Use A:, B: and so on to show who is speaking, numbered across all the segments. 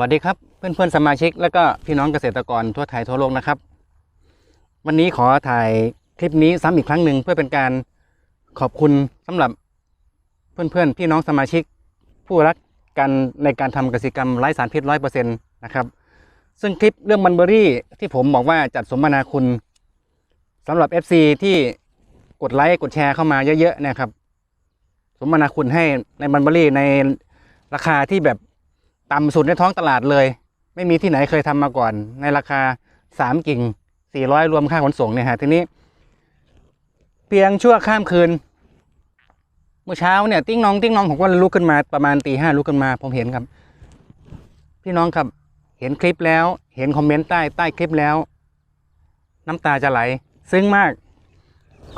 A: วัสดีครับเพื่อนเพื่อนสมาชิก และก็พี่น้องเกษตรกรทั่วไทยทั่วโลกนะครับ วันนี้ขอถ่ายคลิปนี้ซ้ำอีกครั้งหนึ่งเพื่อเป็นการขอบคุณสำหรับเพื่อนเพื่อนพี่น้องสมาชิก ผู้รักกันในการทำกสิกรรมไร้สารพิษร้อยเปอร์เซ็นต์นะครับซึ่งคลิปเรื่องมันเบอรี่ที่ผมบอกว่าจัดสมนาคุณสำหรับ FC ที่กดไลค์กดแชร์เข้ามาเยอะๆนะครับ สมนาคุณให้ในมันเบอรี่ในราคาที่แบบ ต่ำสุดในท้องตลาดเลย ไม่มีที่ไหนเคยทำมาก่อน ในราคาสามกิ่งสี่ร้อยรวมค่าขนส่งเนี่ยฮะทีนี้ เพียงชั่วข้ามคืนเมื่อเช้าเนี่ยติ้งน้องติ้งน้องผมก็ลุกขึ้นมาประมาณตีห้าลุกขึ้นมา ผมเห็นครับ พี่น้องครับ เห็นคลิปแล้ว เห็นคอมเมนต์ใต้ใต้คลิปแล้ว น้ำตาจะไหล ซึ้งมาก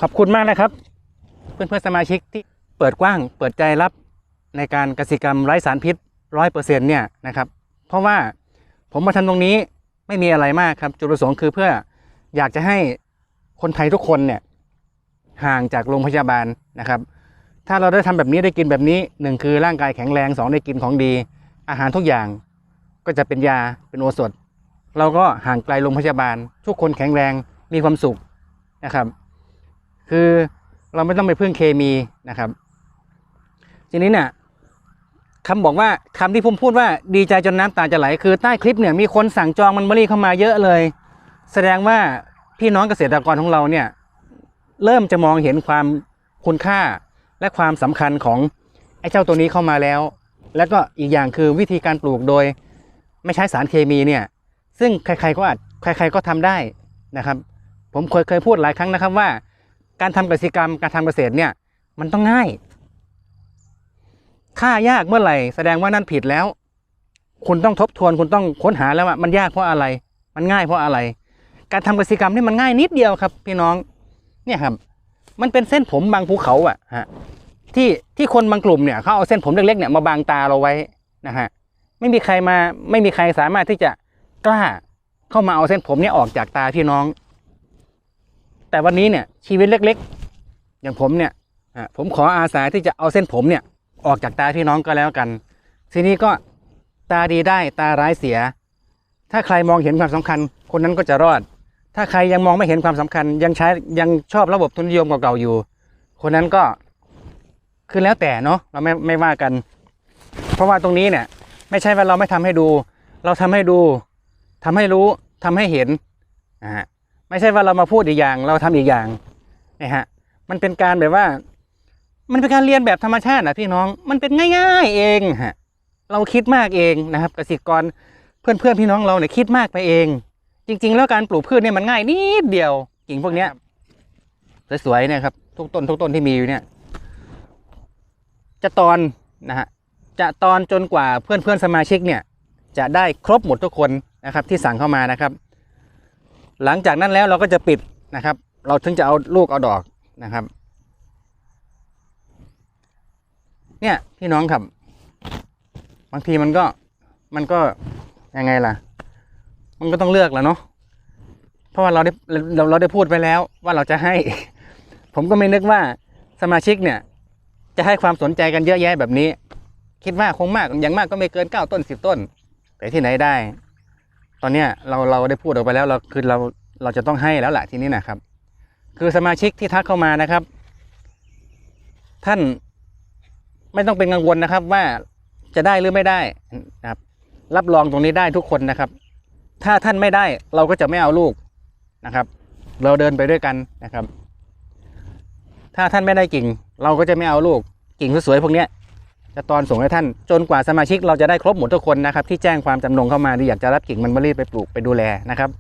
A: ขอบคุณมากนะครับ เพื่อนเพื่อนสมาชิกที่เปิดกว้าง เปิดใจรับในการกสิกรรมไร้สารพิษ ร้อยเปอร์เซ็นเนี่ยนะครับ เพราะว่าผมมาทำตรงนี้ไม่มีอะไรมากครับ จุดประสงค์คือเพื่ออยากจะให้คนไทยทุกคนเนี่ยห่างจากโรงพยาบาลนะครับ ถ้าเราได้ทำแบบนี้ได้กินแบบนี้หนึ่งคือร่างกายแข็งแรงสองได้กินของดี อาหารทุกอย่างก็จะเป็นยาเป็นโอสถ เราก็ห่างไกลโรงพยาบาล ทุกคนแข็งแรงมีความสุขนะครับ คือเราไม่ต้องไปพึ่งเคมีนะครับ ทีนี้เนี่ย คำบอกว่าคำที่ผมพูดว่าดีใจจนน้ำตาจะไหลคือใต้คลิปเนี่ยมีคนสั่งจองมันเบอรี่เข้ามาเยอะเลย แสดงว่าพี่น้องเกษตรกรของเราเนี่ยเริ่มจะมองเห็นความคุณค่าและความสำคัญของไอ้เจ้าตัวนี้เข้ามาแล้ว แล้วก็อีกอย่างคือวิธีการปลูกโดย ไม่ใช้สารเคมีเนี่ยซึ่งใครๆก็อาจใคร ๆก็ทำได้นะครับ ผมเคยเคยพูดหลายครั้งนะครับว่า การทำกสิกรรมการทำเกษตรเนี่ยมันต้องง่าย ถ้ายากเมื่อไหร่ แสดงว่านั่นผิดแล้ว คุณต้องทบทวนคุณต้องค้นหาแล้วว่ามันยากเพราะอะไร มันง่ายเพราะอะไร การทำกสิกรรมนี่มันง่ายนิดเดียวครับ พี่น้องเนี่ยครับ มันเป็นเส้นผมบางภูเขาอะฮะที่ที่คนบางกลุ่มเนี่ยเขาเอาเส้นผมเล็กๆเนี่ยมาบังตาเราไว้นะฮะไม่มีใครมาไม่มีใครสามารถที่จะกล้าเข้ามาเอาเส้นผมเนี่ยออกจากตาพี่น้อง แต่วันนี้เนี่ยชีวิตเล็ก ๆ อย่างผมเนี่ยผมขออาสาที่จะเอาเส้นผมเนี่ย ออกจากตาพี่น้องก็แล้วกัน ทีนี้ก็ตาดีได้ตาร้ายเสีย ถ้าใครมองเห็นความสำคัญ คนนั้นก็จะรอด ถ้าใครยังมองไม่เห็นความสำคัญ ยังใช้ยังชอบระบบทุนนิยมเก่าๆอยู่ คนนั้นก็คือแล้วแต่เนาะเราไม่ไม่ว่ากัน เพราะว่าตรงนี้เนี่ย ไม่ใช่ว่าเราไม่ทำให้ดู เราทำให้ดูทำให้รู้ทำให้เห็นนะฮะไม่ใช่ว่าเรามาพูดอีกอย่าง เราทำอีกอย่างนะฮะมันเป็นการแบบว่า มันเป็นการเรียนแบบธรรมชาตินะพี่น้อง มันเป็นง่าย ๆ เองฮะ เราคิดมากเองนะครับเกษตรกรเพื่อนเพื่อนๆพี่น้องเราเนี่ยคิดมากไปเอง จริง ๆ แล้วการปลูกพืชเนี่ยมันง่ายนิดเดียวกิ่งพวกเนี้ยสวยๆเนี่ยครับทุกต้นทุกต้นที่มีอยู่เนี่ย จะตอนนะฮะจะตอนจนกว่าเพื่อนเพื่อนสมาชิกเนี่ย จะได้ครบหมดทุกคนนะครับ ที่สั่งเข้ามานะครับ หลังจากนั้นแล้วเราก็จะปิดนะครับ เราถึงจะเอาลูกเอาดอกนะครับ เนี่ยพี่น้องครับ บางทีมันก็มันก็ยังไงล่ะ มันก็ต้องเลือกแล้วเนาะเพราะว่าเราได้เราเราได้พูดไปแล้วว่าเราจะให้ ผมก็ไม่นึกว่าสมาชิกเนี่ย จะให้ความสนใจกันเยอะแยะแบบนี้ คิดว่าคงมากอย่างมากก็ไม่เกินเก้าต้นสิบต้น แต่ที่ไหนได้ ตอนเนี้ยเราเราได้พูดออกไปแล้วเราคือเราเราจะต้องให้แล้วแหละทีนี้นะครับ คือสมาชิกที่ทักเข้ามานะครับ ท่าน ไม่ต้องเป็นกังวลนะครับว่าจะได้หรือไม่ได้นะครับรับรองตรงนี้ได้ทุกคนนะครับ ถ้าท่านไม่ได้เราก็จะไม่เอาลูกนะครับ เราเดินไปด้วยกันนะครับ ถ้าท่านไม่ได้กิ่ง เราก็จะไม่เอาลูกกิ่งสวยๆพวกนี้จะตอนส่งให้ท่านจนกว่าสมาชิกเราจะได้ครบหมดทุกคนนะครับ ที่แจ้งความจำนงเข้ามาที่อยากจะรับกิ่งมันมะรีไปปลูกไปดูแลนะครับ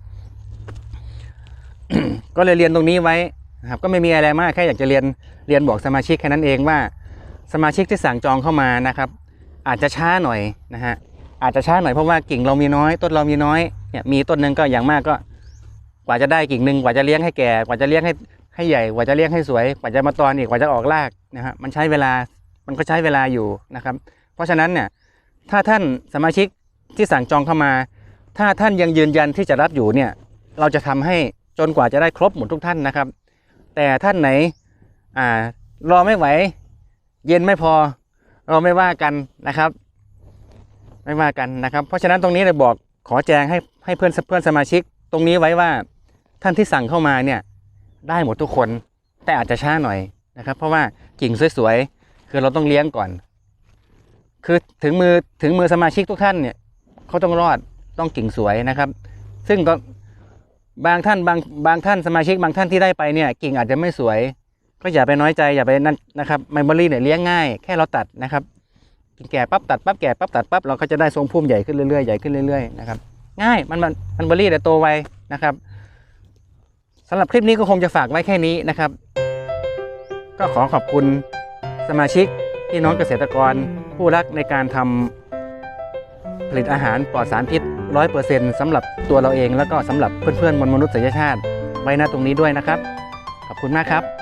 A: ก็เลยเรียนตรงนี้ไว้นะครับ ก็ไม่มีอะไรมากแค่อยากจะเรียนเรียนบอกสมาชิกแค่นั้นเองว่า สมาชิกที่สั่งจองเข้ามานะครับ อาจจะช้าหน่อยนะฮะอาจจะช้าหน่อยเพราะว่ากิ่งเรามีน้อยต้นเรามีน้อยเนี่ยมีต้นหนึ่งก็อย่างมากก็ กว่าจะได้กิ่งหนึ่งกว่าจะเลี้ยงให้แก่ กว่าจะเลี้ยงให้ให้ใหญ่กว่าจะเลี้ยงให้สวย กว่าจะมาตอนอีกกว่าจะออกรากนะฮะมันใช้เวลามันก็ใช้เวลาอยู่นะครับ เพราะฉะนั้นเนี่ยถ้าท่านสมาชิกที่สั่งจองเข้ามา ถ้าท่านยังยืนยันที่จะรับอยู่เนี่ยเราจะทำให้จนกว่าจะได้ครบหมดทุกท่านนะครับ แต่ท่านไหนอ่ารอไม่ไหว เย็นไม่พอ เราไม่ว่ากันนะครับ ไม่ว่ากันนะครับ เพราะฉะนั้นตรงนี้เลยบอกขอแจ้งให้ให้เพื่อนเพื่อนสมาชิก ตรงนี้ไว้ว่าท่านที่สั่งเข้ามาเนี่ยได้หมดทุกคนแต่อาจจะช้าหน่อยนะครับ เพราะว่ากิ่งสวยๆคือเราต้องเลี้ยงก่อน คือถึงมือถึงมือสมาชิกทุกท่านเนี่ยเขาต้องรอดต้องกิ่งสวยนะครับ ซึ่งตอนบางท่านบางบางท่านสมาชิกบางท่านที่ได้ไปเนี่ยกิ่งอาจจะไม่สวย ก็อย่าไปน้อยใจอย่าไปนั่นนะครับไมเบอรี่เนี่ยเลี้ยงง่ายแค่เราตัดนะครับกิ่งแก่ปั๊บตัดปั๊บแก่ปั๊บตัดปั๊บเราก็จะได้ทรงพุ่มใหญ่ขึ้นเรื่อยๆใหญ่ขึ้นเรื่อยๆนะครับง่ายมันมันมันเบอรี่แต่โตไวนะครับสำหรับคลิปนี้ก็คงจะฝากไว้แค่นี้นะครับ ก็ขอขอบคุณสมาชิกพี่น้องเกษตรกรผู้รักในการทำผลิตอาหารปลอดสารพิษร้อยเปอร์เซ็นต์สำหรับตัวเราเองแล้วก็สำหรับเพื่อนๆมวลมนุษยชาติ ไว้หน้าตรงนี้ด้วยนะครับ ขอบคุณมากครับ